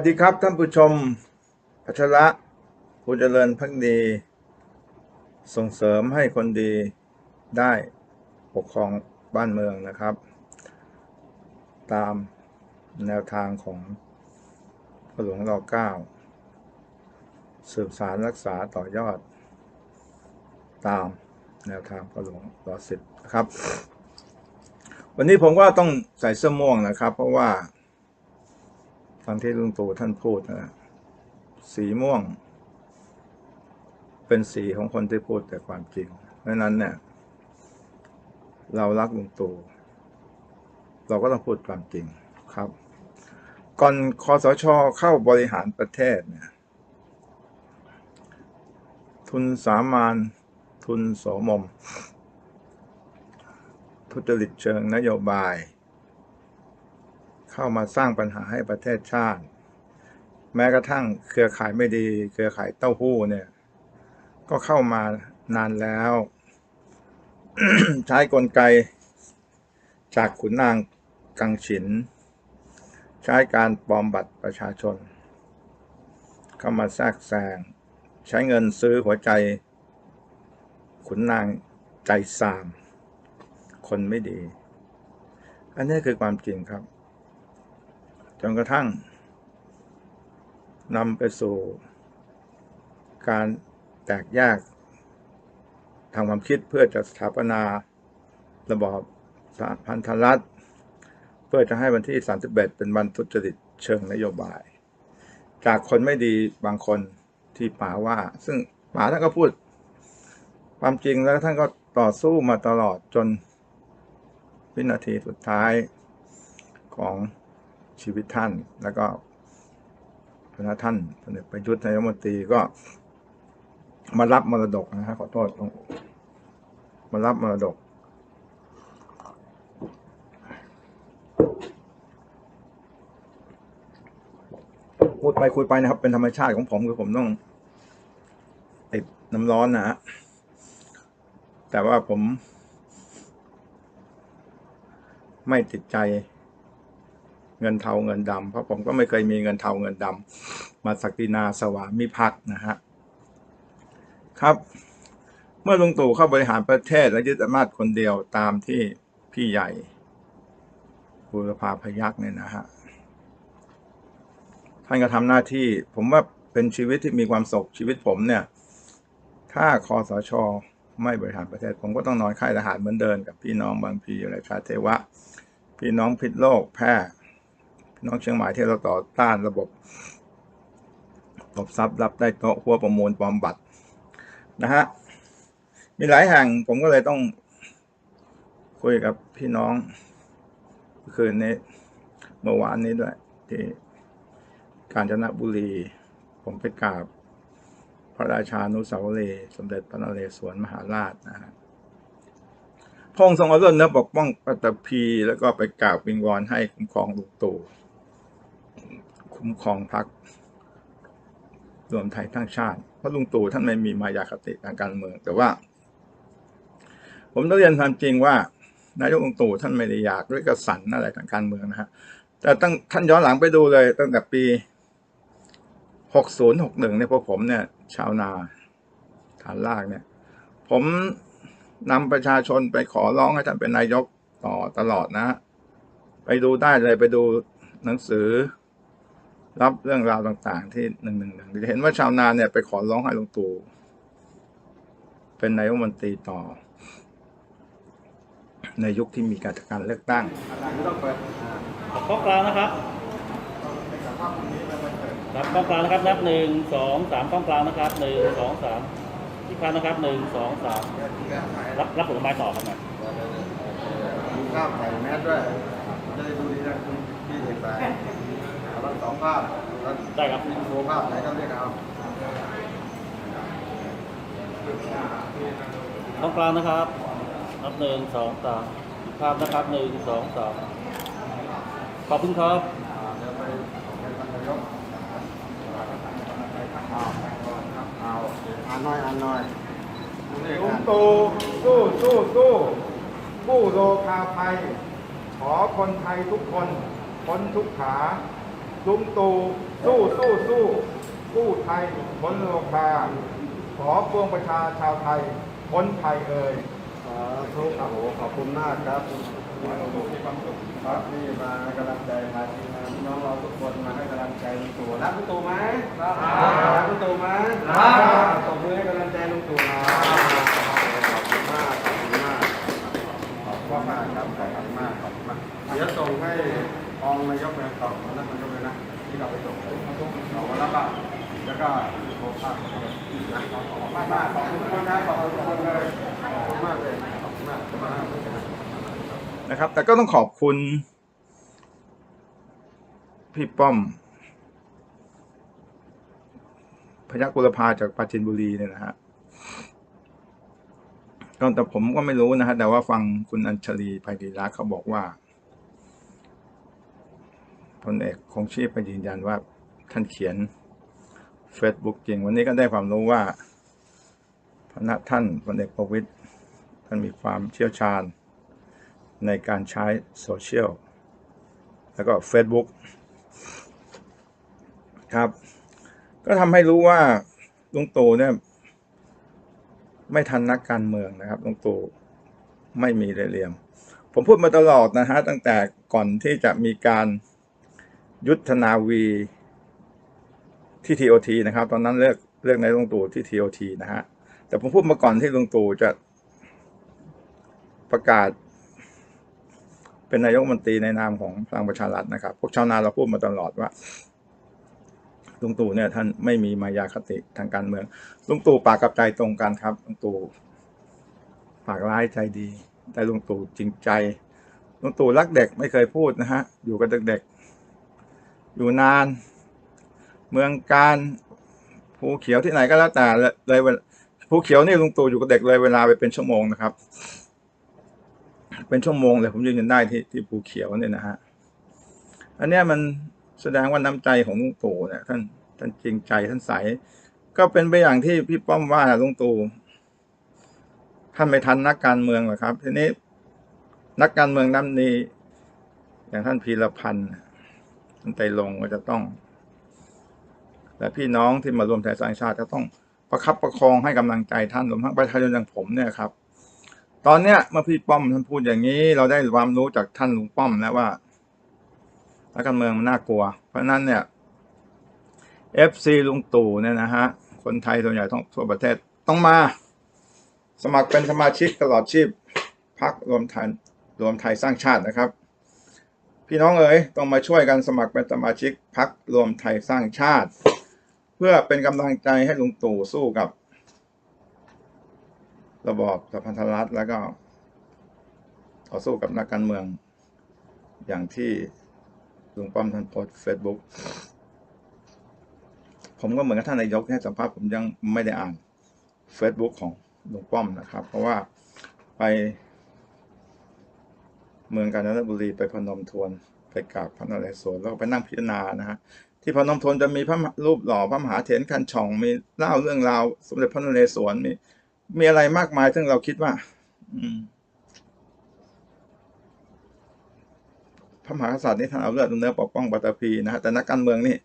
สวัสดีครับท่านผู้ชมพัชระผู้เจริญพักดี ส่งเสริมให้คนดีได้ปกครองบ้านเมืองนะครับ ตามแนวทางของพระหลวงรอเก้าสืบสารรักษาต่อยอด ตามแนวทางพระหลวงรอสิบนะครับ วันนี้ผมก็ต้องใส่เสื้อม่วงนะครับ เพราะว่า ฟังที่ลุงตู่ท่านพูดนะสีม่วง เป็นสีของคนที่พูดแต่ความจริง เพราะนั้นเนี่ย เรารักลุงตู่เราก็ต้องพูดความจริงครับ ก่อนคอสชเข้าบริหารประเทศเนี่ย ทุนสามานทุนสมม ทุจริตเชิงนโยบาย เข้ามาสร้างปัญหาให้ประเทศชาติ แม้กระทั่งเครือข่ายไม่ดี เครือข่ายเต้าหู้เนี่ย ก็เข้ามานานแล้ว ใช้กลไก จากขุนนางกังฉิน ใช้การปลอมบัตรประชาชน เข้ามาแทรกแซงใช้เงินซื้อหัวใจ ขุนนางใจสาม คนไม่ดี อันนี้คือความจริงครับ จนกระทั่งนำไปสู่การแตกแยกทางความคิดเพื่อจะสถาปนาระบอบสหพันธรัฐ เพื่อจะให้วันที่ 31 เป็นวันทุจริตเชิงนโยบาย จากคนไม่ดีบางคนที่ป๋าว่า ซึ่งป๋าท่านก็พูด ความจริงแล้วท่านก็ต่อสู้มาตลอดจนวินาทีสุดท้ายของ ชีวิตท่าน แล้วก็พระท่านพลเอกประยุทธ์นายมนตรีก็ มารับมรดกนะฮะขอโทษมารับมรดกพูดไปคุยไปนะครับ เป็นธรรมชาติของผมคือผมต้องติดน้ำร้อนนะฮะแต่ว่าผม ไม่ติดใจ เงินเทาเงินดำเพราะผมก็ไม่เคยมีเงินเทาเงินดำมาศักดินาสวามิภักดิ์นะฮะครับ เมื่อลุงตู่เข้าบริหารประเทศและยึดอำนาจคนเดียวตามที่พี่ใหญ่บูรพาพยักษ์เนี่ยนะฮะท่านก็ทำหน้าที่ ผมว่าเป็นชีวิตที่มีความสุขชีวิตผมเนี่ย ถ้าคอสชไม่บริหารประเทศ ผมก็ต้องนอนค่ายทหารเหมือนเดิมกับพี่น้องบางพีอะไรชาเทวะ พี่น้องพิษโลกแพร่ พี่น้องเชียงใหม่ที่เราต่อต้านระบบตบทรัพย์รับได้โต๊ะหัวประมูลปลอมบัตรนะฮะมีหลายแห่งผมก็เลยต้อง คุยกับพี่น้องคืนนี้เมื่อวานนี้ด้วย ที่กาญจนบุรี ผมไปกราบ พระราชานุสาวรีย์สมเด็จพระนเรศวรมหาราชนะฮะพงค์ทรงอรื่องเนื้อปกป้องปัตตภีแล้วก็ไปกล่าววิงวอนให้คุ้มครองลุงตู่ คุ้มครองพรรครวมไทยทั้งชาติ เพราะลุงตู่ท่านไม่มีมายาคติทางการเมือง แต่ว่า ผมต้องเรียนความจริงว่านายกลุงตู่ท่านไม่ได้อยากด้วยกระสันอะไรทางการเมืองนะฮะแต่ตั้งท่านย้อนหลังไปดูเลย ตั้งแต่ปีหกศูนย์หกหนึ่งเนี่ยพวกผมเนี่ย ชาวนาฐานลากเนี่ย ผมนำประชาชนไปขอร้องให้ท่านเป็นนายกต่อตลอดนะ ไปดูได้เลยไปดูหนังสือ รับเรื่องราวต่างๆ ที่หนึ่งหนึ่งหนึ่งจะเห็นว่าชาวนาเนี่ยไปขอร้องให้ลุงตู่เป็นนายกรัฐมนตรีต่อ ในยุคที่มีการจัดการเลือกตั้งกล้องกลางนะครับครับกล้องกลางนะครับนับหนึ่งสองสามกล้องกลางนะครับหนึ่งสองสามที่ครั้งนะครับหนึ่งสองสามรับรับผลไม้ต่อครับนะดูภาพใส่แมสด้วยจะได้ดูดีนะคุณพี่เอกสายเอา ทั้งสองภาพแล้วได้ครับโชว์ภาพไหนก็เรียกเอากล้องกลางนะครับ นับหนึ่งสองสามอีกภาพนะครับหนึ่งสองสามขอบคุณครับอ่าเดี๋ยวไปเป็นนายกเอาเอาอ่านหน่อยอ่านหน่อยลุงตู่สู้สู้สู้ผู้โลคาภัย ขอคนไทยทุกคนพ้นทุกขา ลุงตู่สู้สู้สู้กู้ไทยพ้นโลคาขอปวงประชาชาวไทยพ้นภัยเอ่ยสาธุโอ้ขอบคุณมากครับครับนี่มากำลังใจมาทีมานน้องเราทุกคนมาให้กำลังใจลุงตู่รักลุงตู่ไหมรักรักลุงตู่ไหมรักตบมือให้กำลังใจลุงตู่น่อยขอบคุณมากขอบคุณมากขอบคุณมากครับขอบคุณมากขอบคุณมากเดี๋ยวส่งให้ รองนายกไปต่อแล้วนายกเลยนะที่เราไปส่งส่งมาแล้วก็แล้วก็โทรภาพนะขอบคุณมากมากขอบคุณมากนะขอบคุณทุกคนเลยขอบคุณมากเลยขอบคุณมากขอบคุณมากนะครับ แต่ก็ต้องขอบคุณ พี่ป้อม พยัคฆ์บุรพาจากปราจินบุรีเนี่ยนะฮะแต่ผมก็ไม่รู้นะฮะแต่ว่าฟังคุณอัญชลีภัยดีรักเขาบอกว่า พลเอกคงชีพไปยืนยันว่าท่านเขียน Facebook จริง วันนี้ก็ได้ความรู้ว่าพระท่านพลเอกประวิตยท่านมีความเชี่ยวชาญ ในการใช้โซเชียลแล้วก็ Facebook ครับ ก็ทำให้รู้ว่าลุงตู่เนี่ยไม่ทันนักการเมืองนะครับลุงตู่ไม่มีเหลี่ยม ผมพูดมาตลอดนะฮะตั้งแต่ก่อนที่จะมีการ ยุทธนาวีที่ TOT นะครับ ตอนนั้นเลือกเลือกในายลุงตู่ที่ TOT นะฮะแต่ผมพูดมาก่อนที่ลุงตู่จะประกาศ เป็นนายกมนตรีในนามของพลังประชารัฐนะครับ พวกชาวนาเราพูดมาตลอดว่าลุงตู่เนี่ยท่านไม่มีมายาคติทางการเมืองลุงตู่ปากกับใจตรงกันครับลุงตู่ปากร้ายใจดี แต่ลุงตู่จริงใจลุงตู่รักเด็กไม่เคยพูดนะฮะอยู่กับเด็ก อยู่นาน เมืองการภูเขียวที่ไหนก็แล้วแต่เลยภูเขียวนี่ลุงตู่อยู่กับเด็กเลยเวลาไปเป็นชั่วโมงนะครับ เป็นชั่วโมงเลยผมยืนยันได้ที่ที่ภูเขียวเนี่ยนะฮะอันเนี้ยมันแสดงว่าน้ำใจของลุงตู่เนี่ยท่านท่านจริงใจท่านใสก็เป็นไปอย่างที่พี่ป้อมว่าลุงตู่ท่านไม่ทันนักการเมืองหรอกครับ ทีนี้นักการเมืองน้ำนี้อย่างท่านพีรพันธ์ ท่านไตลงก็จะต้อง และพี่น้องที่มารวมไทยสร้างชาติก็ต้องประคับประคองให้กำลังใจท่านรวมทั้งประชาชนอย่างผมเนี่ยครับ ตอนเนี้ยเมื่อพี่ป้อมท่านพูดอย่างนี้ เราได้ความรู้จากท่านลุงป้อมแล้วว่านักการเมืองมันน่ากลัว เพราะฉะนั้นเนี่ย FC ลุงตู่เนี่ยนะฮะ คนไทยส่วนใหญ่ทั้งทั่วประเทศต้องมา สมัครเป็นสมาชิกตลอดชีพพักรวมไทยรวมไทยสร้างชาตินะครับ พี่น้องเอ๋ยต้องมาช่วยกันสมัครเป็นสมาชิกพักรวมไทยสร้างชาติ เพื่อเป็นกำลังใจให้ลุงตู่สู้กับ ระบอบสพันธรัฐแล้วก็ต่อสู้กับนักการเมือง อย่างที่ลุงป้อมท่านโพสเฟซบุ๊กผมก็เหมือนกับท่านนายกให้สัมภาษณ์ผมยังไม่ได้อ่าน Facebook ของลุงป้อมนะครับ เพราะว่าไป เมืองกาญจนบุรีไปพนมทวนไปกราบพระนเรศวรแล้วก็ไปนั่งพิจารณานะฮะที่พนมทวนจะมีพระรูปหล่อพระมหาเถรคันช่องมีเล่าเรื่องราวสมเด็จพระนเรศวรมีมีอะไรมากมายซึ่งเราคิดว่า อืมพระมหากษัตริย์นี่ท่านเอาเลือดเอาเนื้อปกป้องปัตตภีนะฮะแต่นักการเมืองนี่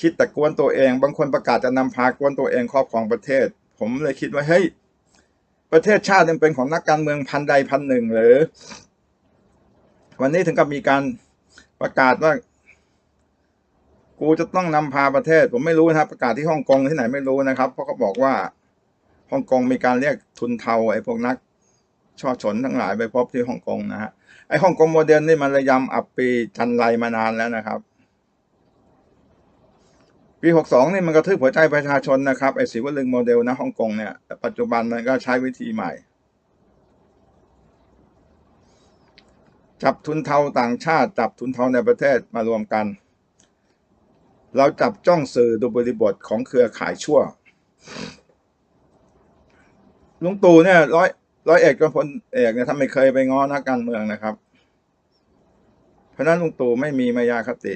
คิดแต่กวนตัวเอง บางคนประกาศจะนำพากวนตัวเองครอบครองประเทศ ผมเลยคิดว่าเฮ้ยประเทศชาติมันเป็นของนักการเมืองพันใดพันหนึ่งหรือ วันนี้ถึงกับมีการประกาศว่า กูจะต้องนำพาประเทศ ผมไม่รู้นะครับ ประกาศที่ฮ่องกงที่ไหนไม่รู้นะครับ เพราะเขาบอกว่าฮ่องกงมีการเรียกทุนเทาไอ้พวกนักช่อฉนทั้งหลายไปพบที่ฮ่องกงนะฮะไอ้ฮ่องกงโมเดลนี่มันระยำอับปีจันไรมานานแล้วนะครับ ปี 62 นี่มันกระทืบหัวใจประชาชนนะครับไอ้สีวลึงโมเดลนะฮ่องกงเนี่ยแต่ปัจจุบันมันก็ใช้วิธีใหม่ จับทุนเทาต่างชาติ จับทุนเทาในประเทศมารวมกัน เราจับจ้องสื่อดูบริบทของเครือข่ายชั่วลุงตู่เนี่ยร้อยร้อยเอกกับพลเอกเนี่ยท่านไม่เคยไปง้อนักการเมืองนะครับ เพราะนั้นลุงตู่ไม่มีมายาคติ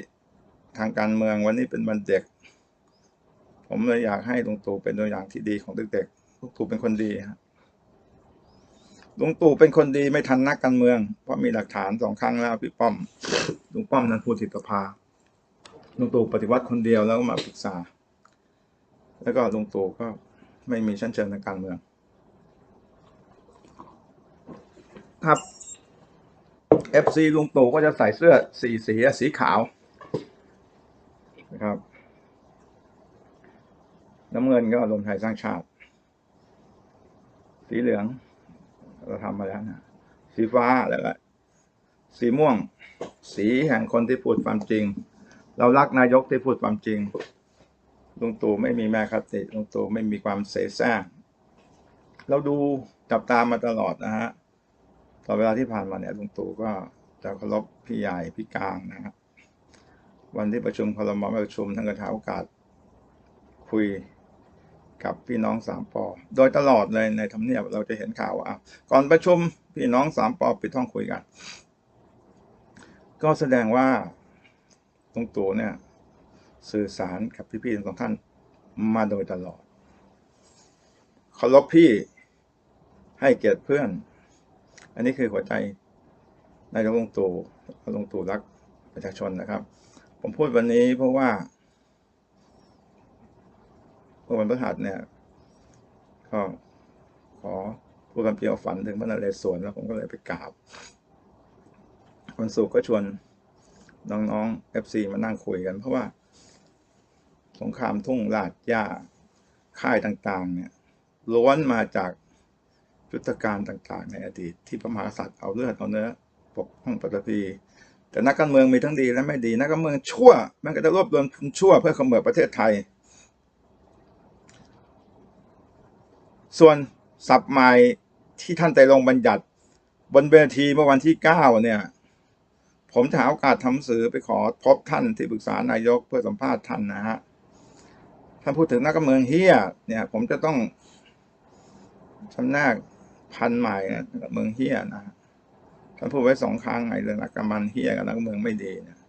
ทางการเมืองวันนี้เป็นวันเด็ก ผมเลยอยากให้ลุงตู่เป็นตัวอย่างที่ดีของเด็กๆลุงตู่เป็นคนดีฮะ ลุงตู่เป็นคนดีไม่ทันนักการเมือง เพราะมีหลักฐานสองครั้งแล้วพี่ป้อมลุงป้อมนั้นพูดติดสภาลุงตู่ปฏิวัติคนเดียวแล้วก็มาปรึกษา แล้วก็ลุงตู่ก็ไม่มีชั้นเชิงทางการเมือง ครับ FC ลุงตู่ก็จะใส่เสื้อสีสีสีขาวนะครับน้ำเงินก็รวมไทยสร้างชาติ สีเหลือง เราทำมาแล้วนะสีฟ้าแล้วก็สีม่วง สีแห่งคนที่พูดความจริง เรารักนายกที่พูดความจริงลุงตู่ไม่มีแม่คติลุงตู่ไม่มีความเสแสร้งเราดูจับตามมาตลอดนะฮะต่อเวลาที่ผ่านมาเนี่ยลุงตู่ก็จะเคารพพี่ใหญ่พี่กลางนะครับวันที่ประชุมครมประชุมท่านก็หาโอกาสคุย กับพี่น้องสามปอโดยตลอดเลยในทำเนียบเราจะเห็นข่าวว่าก่อนประชุมพี่น้องสามปอปิดห้องคุยกัน ก็แสดงว่าลุงตู่เนี่ย สื่อสารกับพี่ๆทั้งสองท่านมาโดยตลอดเคารพพี่ให้เกียรติเพื่อน อันนี้คือหัวใจนายกลุงตู่ลงตู่รักประชาชนนะครับ ผมพูดวันนี้เพราะว่า เมื่อวันพฤหัสเนี่ยก็ขอพูดคำเกี่ยวฝันถึงพระนเรศวรแล้วผมก็เลยไปกราบวันศุกร์ก็ชวนน้องๆ FC มานั่งคุยกัน เพราะว่า สงครามทุ่งลาดหญ้าค่ายต่าง ๆ เนี่ยล้วนมาจากยุทธการต่าง ๆ ในอดีต ที่พระมหากษัตริย์เอาเลือดเอาเนื้อปกป้องปฏิพีแต่นักการเมืองมีทั้งดีและไม่ดี นักการเมืองชั่ว มันก็จะรวบรวมชั่วเพื่อขมือประเทศไทย ส่วนสับใหม่ที่ท่านไตรรงบัญญัติ บนเวทีเมื่อวันที่เก้าเนี่ย ผมจะหาโอกาสทำสื่อไปขอพบท่านที่ปรึกษานายกเพื่อสัมภาษณ์ท่านนะฮะ ท่านพูดถึงนักการเมืองเฮียเนี่ย ผมจะต้องชำแนกพันใหม่นะนักเมืองเฮียนะฮะท่านพูดไว้สองครั้งไงเรื่องนักการเมืองเฮียกับนักเมืองไม่ดีเนี่ย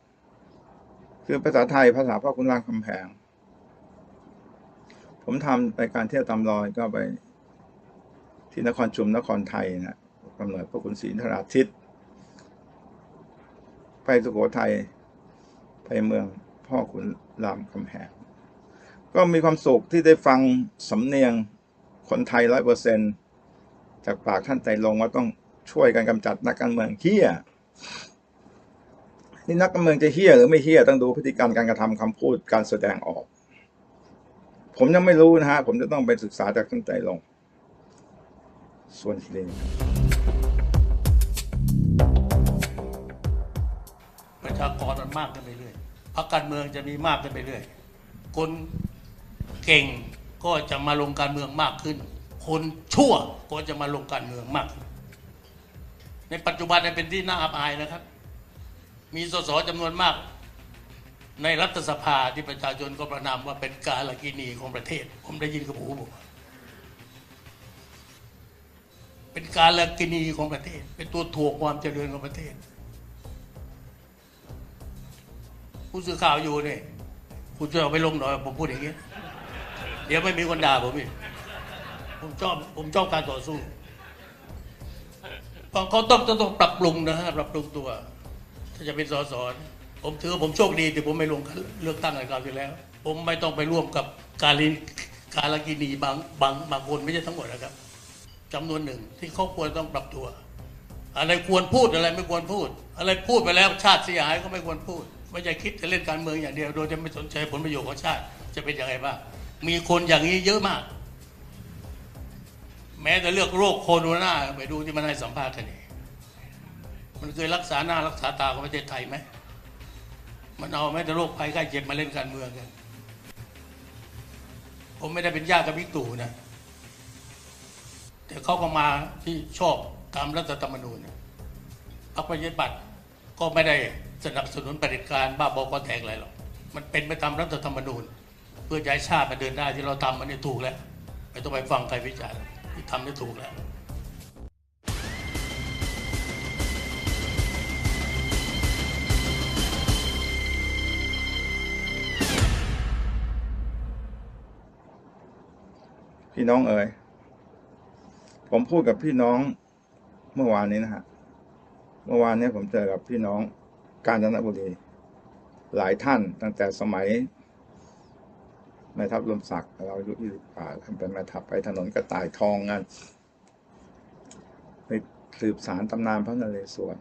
คือภาษาไทยภาษาพ่อคุณรามคำแพง ผมทำไปการเที่ยวตามรอยก็ไป ที่นครชุมนครไทยนะกำเนิดพระคุณศรีนราทิตไปสุโขทัยไปเมืองพ่อขุนรามคำแหงก็มีความสุขที่ได้ฟังสำเนียงคนไทยร้อยเปอร์เซนจากปากท่านไตรลงว่าต้องช่วยกันกำจัดนักการเมืองเฮี้ยนี่นักการเมืองจะเฮี้ยหรือไม่เฮี้ยต้องดูพฤติกรรมการกระทำคำพูดการแสดงออก ผมยังไม่รู้นะฮะผมจะต้องไปศึกษาจากท่านไตรลง ส่วนทีนี้ประชากรมันมากขึ้นไปเรื่อยพรรคการเมืองจะมีมากขึ้นไปเรื่อย คนเก่งก็จะมาลงการเมืองมากขึ้น คนชั่วก็จะมาลงการเมืองมากขึ้น ในปัจจุบันเนี่ยเป็นที่น่าอับอายนะครับ มีสสจำนวนมาก ในรัฐสภาที่ประชาชนก็ประนามว่าเป็นกาลกินีของประเทศ ผมได้ยินกับหูผม เป็นการลกินีของประเทศ เป็นตัวถ่วงความเจริญของประเทศ ผู้สื่อข่าวอยู่เนี่ยคุณช่ยเอาไปลงหน่อยผมพูดอย่างนี้ เดี๋ยวไม่มีคนด่าผมอีกผมชอบผมชอบการต่อสู้เขาต้องต้องต้องปรับปรุงนะฮะปรับปรุงตัว ถ้าจะเป็นสสผมถือว่าผมโชคดีที่ผมไม่ลงเลือกตั้งในคราวที่แล้ว ผมไม่ต้องไปร่วมกับการลินการลกินีบางบางบางคนไม่ใช่ทั้งหมดนะครับ จำนวนหนึ่งที่เขาควรต้องปรับตัว อะไรควรพูดอะไรไม่ควรพูด อะไรพูดไปแล้วชาติเสียหายก็ไม่ควรพูด ไม่ใช่คิดจะเล่นการเมืองอย่างเดียวโดยจะไม่สนใจผลประโยชน์ของชาติจะเป็นยังไงบ้างมีคนอย่างนี้เยอะมาก แม้แต่เลือกโรคโคโรนาไปดูที่มันให้สัมภาษณ์กันนี่มันเคยรักษาหน้ารักษาตาของประเทศไทยไหมมันเอาแม้แต่โรคภัยไข้เจ็บมาเล่นการเมืองกัน ผมไม่ได้เป็นญาติกับบิ๊กตู่นะ แต่เขาก็มาที่ชอบตามรัฐธรรมนูญพรรคประชาธิปัตย์ก็ไม่ได้สนับสนุนปฏิการบ้าบอก็แตกอะไรหรอก มันเป็นไปตามรัฐธรรมนูญ เพื่อจะให้ชาติมันเดินได้ที่เราทำมันนี่ถูกแล้วไม่ต้องไปฟังใครวิจารณ์ที่ทำนี่ถูกแล้วพี่น้องเอ๋ย ผมพูดกับพี่น้องเมื่อวานนี้นะฮะ เมื่อวานนี้ผมเจอกับพี่น้องกาญจนบุรีหลายท่านตั้งแต่สมัยแม่ทัพรวมศักดิ์เราอายุยี่สิบกว่าท่านเป็นแม่ทัพไปถนนกระต่ายทองกันไปสืบสารตำนานพระนเรศวร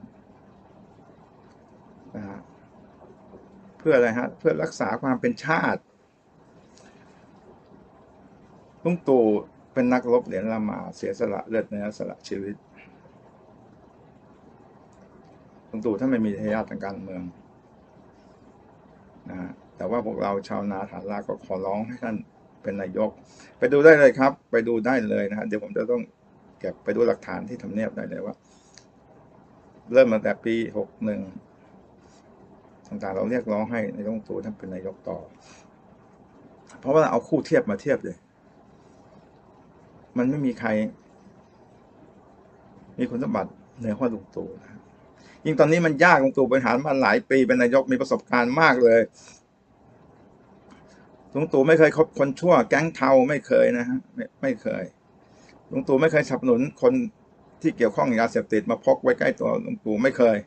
นะฮะเพื่ออะไรฮะ เพื่อรักษาความเป็นชาติลุงตู่ เป็นนักรบเหรียญละมา เสียสละเลือดเนื้อสละชีวิตลุงตู่ท่านไม่มีทายาททางการเมืองนะแต่ว่าพวกเราชาวนาฐานราก็ขอร้องให้ท่านเป็นนายก ไปดูได้เลยครับ ไปดูได้เลยนะฮะเดี๋ยวผมจะต้องเก็บไปดูหลักฐานที่ทำเนียบได้เลยว่า เริ่มมาแต่ปีหกหนึ่งต่างๆเราเรียกร้องให้ในายกลุงตู่ท่านเป็นนายกต่อ เพราะว่าเราเอาคู่เทียบมาเทียบเลย มันไม่มีใคร มีคุณสมบัติเหนือกว่าลุงตู่นะยิ่งตอนนี้มันยากลุงตู่บริหารมาหลายปีเป็นนายกมีประสบการณ์มากเลยลุงตู่ไม่เคยคบคนชั่ว แก๊งเทาไม่เคยนะฮะไม่ไม่เคยลุงตู่ไม่เคยสนับสนุนคนที่เกี่ยวข้องยาเสพติดมาพกไว้ใกล้ตัวลุงตู่ไม่เคย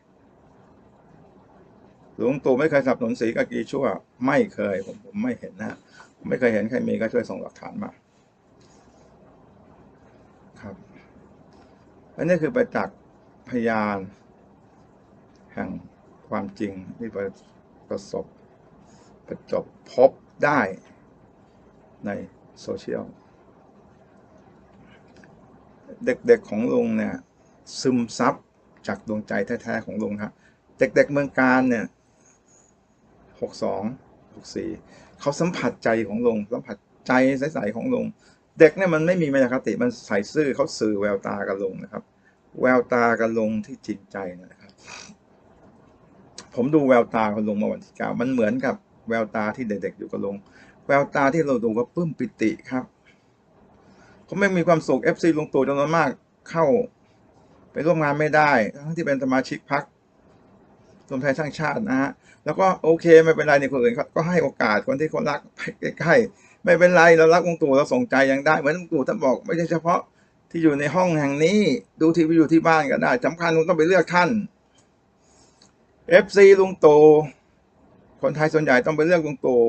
ลุงตู่ไม่เคยสนับสนุนสีกากีชั่ว ไม่เคยผมผมไม่เห็นนะไม่เคยเห็นใครมีก็ช่วยส่งหลักฐานมา ครับ อันนี้คือประจักษ์พยาน แห่งความจริงที่ประประสบประจบพบได้ในโซเชียล เด็กๆของลุงเนี่ย ซึมซับจากดวงใจแท้ๆของลุงครับเด็กๆเมืองการเนี่ยหกสองหกสี่เขาสัมผัสใจของลุงสัมผัสใจใสๆของลุง เด็กเนี่ยมันไม่มีมายาคติมันใส่ซื่อเขาสื่อแววตากับลุงนะครับ แววตากับลุงที่จริงใจนะครับ ผมดูแววตาของลุงมื่อวันที่เก้ามันเหมือนกับแววตาที่เด็กๆอยู่กับลุงแววตาที่เราดูก็ปลื้มปิติครับเขาไม่มีความสุขเอฟซีลงตู่จำนวนมากเข้าไปร่วมงานไม่ได้ ทั้งที่เป็นสมาชิกพรรครวมไทยสร้างชาตินะฮะ แล้วก็โอเคไม่เป็นไรในคนอื่นเขาก็ให้โอกาสคนที่เขารักไปใกล้ ไม่เป็นไรเรารักลุงตู่เราส่งใจยังได้เหมือนลุงตู่ท่านบอกไม่ใช่เฉพาะที่อยู่ในห้องแห่งนี้ ดูทีวีอยู่ที่บ้านก็ได้สำคัญลุงต้องไปเลือกท่าน FC ลุงตู่คนไทยส่วนใหญ่ต้องไปเลือกลุงตู่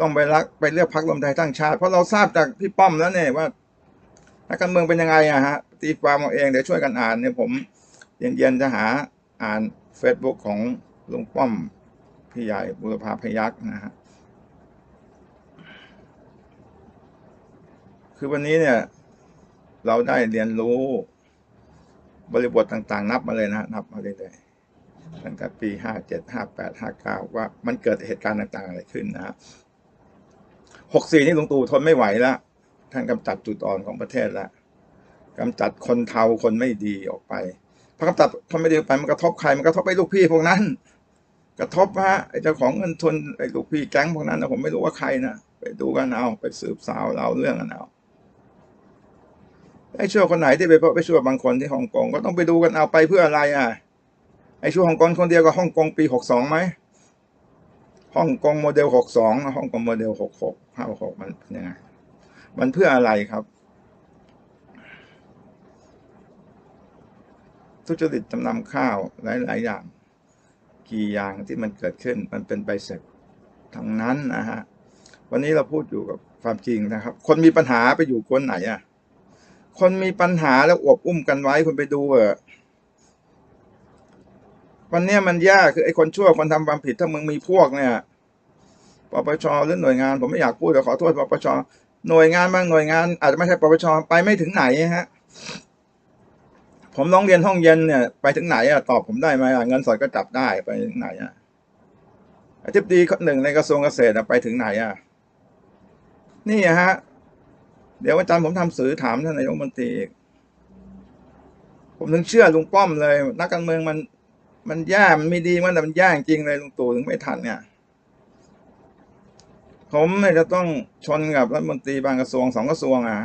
ต้องไปรักไปเลือกพรรครวมไทยสร้งชาติ เพราะเราทราบจากพี่ป้อมแล้วเนี่ยว่านักการเมืองเป็นยังไงอะฮะตีความเอาเองเดี๋ยวช่วยกันอ่านเนี่ยผมเย็นๆจะหาอ่าน Facebook ของลุงป้อมพี่ใหญ่บุรพาพยักษ์นะฮะ คือวันนี้เนี่ย เราได้เรียนรู้ บริบทต่างๆ นับมาเลยนะนับมาเรื่อยๆตั้งแต่ปีห้าเจ็ดห้าแปดห้าเก้าว่ามันเกิดเหตุการณ์ต่างๆ อะไรขึ้นนะฮะหกสี่นี่ลุงตู่ทนไม่ไหวแล้วท่านกำจัดจุดอ่อนของประเทศแล้วกำจัดคนเทาคนไม่ดีออกไปพอกำจัดคนไม่ดีออกไปมันกระทบใครมันกระทบไปลูกพี่พวกนั้น กระทบฮะไอ้เจ้าของเงินทุนไอ้ลูกพี่แก๊งพวกนั้นนะผมไม่รู้ว่าใครนะไปดูกันเอาไปสืบสาวเราเรื่องกันเอา ไอ้ชั่วคนไหนที่ไปพบไปชั่วบางคนที่ฮ่องกงก็ต้องไปดูกันเอาไปเพื่ออะไรอะไอ้ชั่วฮ่องกงคนเดียวกับฮ่องกงปีหกสองไหมฮ่องกงโมเดลหกสองฮ่องกงโมเดลหกหกห้าหกมันยังไงมันเพื่ออะไรครับ ทุจริตจำนำข้าวหลาย ๆ อย่าง กี่อย่างที่มันเกิดขึ้นมันเป็นใบเสร็จทั้งนั้นนะฮะวันนี้เราพูดอยู่กับความจริงนะครับ คนมีปัญหาไปอยู่คนไหนอะ คนมีปัญหาแล้วอวบอุ้มกันไว้คุณไปดูเออะวันเนี้ยมันยากคือไอ้คนชั่วคนทำความผิดถ้ามึงมีพวกเนี่ยปปชหรือหน่วยงาน ผมไม่อยากพูดแต่ขอโทษปปชหน่วยงานบางหน่วยงาน อาจจะไม่ใช่ปปชไปไม่ถึงไหนฮะ ผมร้องเรียนห้องเย็นเนี่ย ไปถึงไหนอะตอบผมได้ไหมอะเงินสดก็จับได้ไปถึงไหนอะอธิบดีหนึ่งในกระทรวงเกษตรอะไปถึงไหนอะนี่ฮะ เดี๋ยววันจันทร์ผมทำสื่อถามท่านนายกรัฐมนตรีอีกผมถึงเชื่อลุงป้อมเลย นักการเมืองมัน มันแย่มันไม่ดีมันแต่มันแย่จริงเลยลุงตู่ถึงไม่ทันเนี่ย ผมเนี่ยจะต้องชนกับรัฐมนตรีบางกระทรวงสองกระทรวงอะ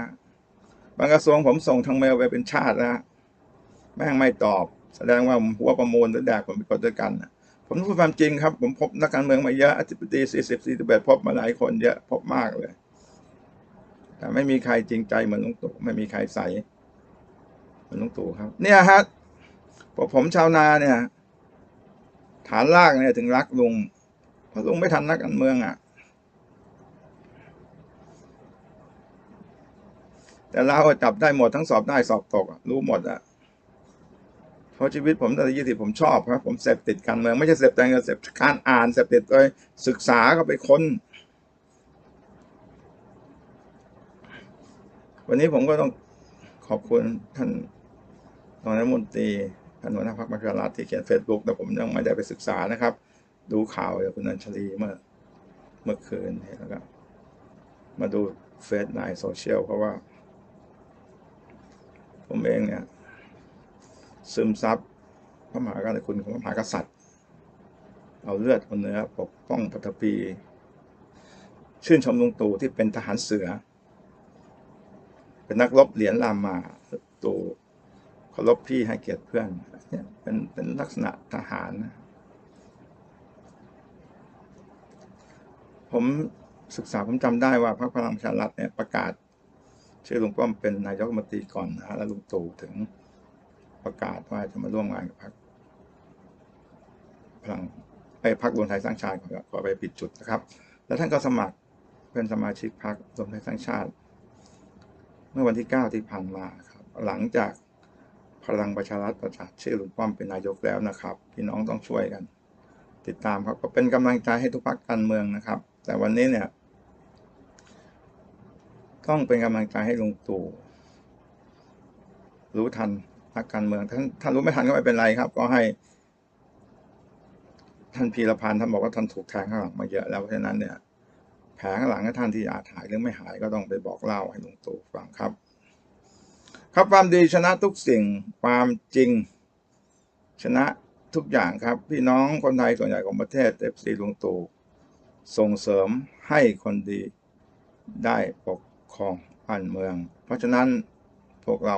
บางกระทรวงผมส่งทางเมลไปเป็นชาติแล้วแม่งไม่ตอบ แสดงว่าผมหัวประมูลหรือแดกผมไปกดด้วยกันผมพูดความจริงครับ ผมพบนักการเมืองมาเยอะอธิบดีสี่สิบสี่สิบเอ็ดพบมาหลายคนเยอะพบมากเลย ไม่มีใครจริงใจเหมือนลุงตู่ไม่มีใครใสเหมือนลุงตู่ครับ เนี่ยฮะพวกผมชาวนาเนี่ย ฐานลากเนี่ยถึงรักลุงเพราะลุงไม่ทันนักการเมืองอะ แต่เราจับได้หมดทั้งสอบได้สอบตกรู้หมดอะเพราะชีวิตผมตั้งแต่ยี่สิบผมชอบครับ ผมเสพติดการเมืองไม่ใช่เสพแต่เงินเสพการอ่านเสพติดโดยศึกษาก็ไปค้น วันนี้ผมก็ต้องขอบคุณท่านรองนายกรัฐมนตรีท่านหัวหน้าพรรคประชารัฐที่เขียนเฟซบุ๊กแต่ผมยังไม่ได้ไปศึกษานะครับ ดูข่าวจากคุณอัญชลีเมื่อเมื่อคืนแล้วก็มาดูเฟซในโซเชียลเพราะว่า ผมเองเนี่ย ซึมซับพระมหากรุณาธิคุณของพระมหากษัตริย์ เอาเลือดเอาเนื้อปกป้องปฐพี ชื่นชมลุงตู่ที่เป็นทหารเสือ เป็นนักรบเหรียญรามาตู่เคารพพี่ให้เกียรติเพื่อนเนี่ยเป็นเป็นลักษณะทหารนะผมศึกษาผมจำได้ว่าพรรคพลังประชารัฐเนี่ยประกาศ ชื่อลุงป้อมเป็นนายกรัฐมนตรีก่อนนะแล้วลุงตู่ถึงประกาศว่าจะมาร่วมงานกับพรรคพลังไอ้พรรครวมไทยสร้างชาติขอขอไปผิดจุดนะครับ แล้วท่านก็สมัครเป็นสมาชิกพรรครวมไทยสร้างชาติ เมื่อวันที่ 9 ที่ผ่านมาครับหลังจากพลังประชารัฐประกาศชื่อลุงป้อมเป็นนายกแล้วนะครับ พี่น้องต้องช่วยกัน ติดตามครับก็เป็นกำลังใจให้ทุกพรรคการเมืองนะครับ แต่วันนี้เนี่ย ต้องเป็นกำลังใจให้ลุงตู่รู้ทันนักการเมืองท่านท่านรู้ไม่ทันก็ไม่เป็นไรครับ ก็ให้ ท่านพีรพันธ์ท่านบอกว่าท่านถูกแทงข้างหลังมาเยอะแล้วเพราะฉะนั้นเนี่ย ผลข้างหลังท่านที่อาจหายหรือไม่หายก็ต้องไปบอกเล่าให้หลุงตู่ฟังครับ ครับความดีชนะทุกสิ่งความจริงชนะทุกอย่างครับ พี่น้องคนไทยส่วนใหญ่ของประเทศเอฟซีลุงตู่ส่งเสริมให้คนดีได้ปกครองบ้านเมือง เพราะฉะนั้นพวกเรา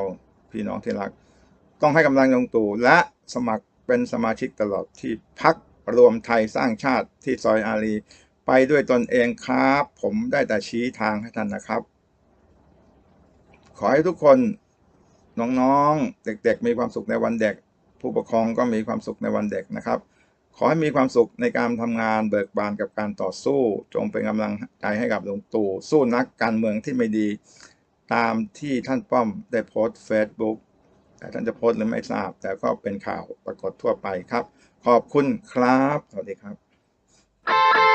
พี่น้องที่รัก ต้องให้กำลังลุงตู่และสมัครเป็นสมาชิกตลอดที่พักรวมไทยสร้างชาติที่ซอยอารี ไปด้วยตนเองครับ ผมได้แต่ชี้ทางให้ท่านนะครับ ขอให้ทุกคนน้องๆ เด็กๆ มีความสุขในวันเด็ก ผู้ปกครองก็มีความสุขในวันเด็กนะครับ ขอให้มีความสุขในการทำงานเบิกบานกับการต่อสู้ จงเป็นกำลังใจให้กับหลุงตู่สู้นักการเมืองที่ไม่ดี ตามที่ท่านป้อมได้โพสต์เฟซบุ๊กแต่ท่านจะโพสต์หรือไม่ทราบ แต่ก็เป็นข่าวปรากฏทั่วไปครับ ขอบคุณครับ สวัสดีครับ